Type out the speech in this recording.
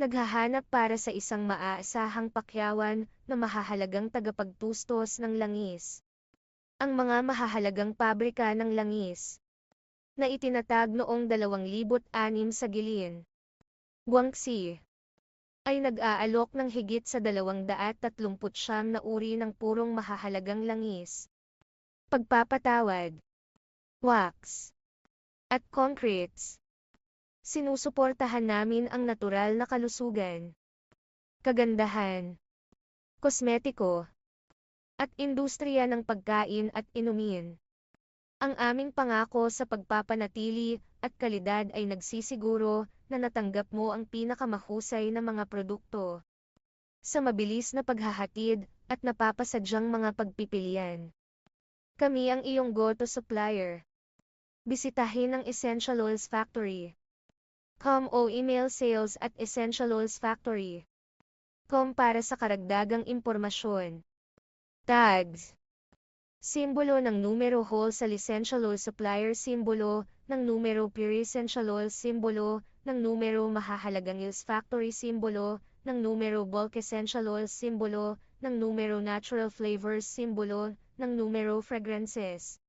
Naghahanap para sa isang maaasahang pakyawan na mahahalagang tagapagtustos ng langis. Ang mga mahahalagang pabrika ng langis na itinatag noong 2006 sa Gilin, Guangxi ay nag-aalok ng higit sa 239 na uri ng purong mahahalagang langis, pagpapatawad, wax, at concretes. Sinusuportahan namin ang natural na kalusugan, kagandahan, kosmetiko, at industriya ng pagkain at inumin. Ang aming pangako sa pagpapanatili at kalidad ay nagsisiguro na natanggap mo ang pinakamahusay na mga produkto sa mabilis na paghahatid at napapasadyang mga pagpipilian. Kami ang iyong go-to supplier. Bisitahin ang Essential Oils Factory. Com o email sales at Essential para sa karagdagang impormasyon. Tags. Simbolo ng numero whole sa Essential Oil Supplier Simbolo ng numero Pure Essential Oil Simbolo ng numero Mahahalagang Oils Factory Simbolo ng numero Bulk Essential Oil Simbolo ng numero Natural Flavors Simbolo ng numero Fragrances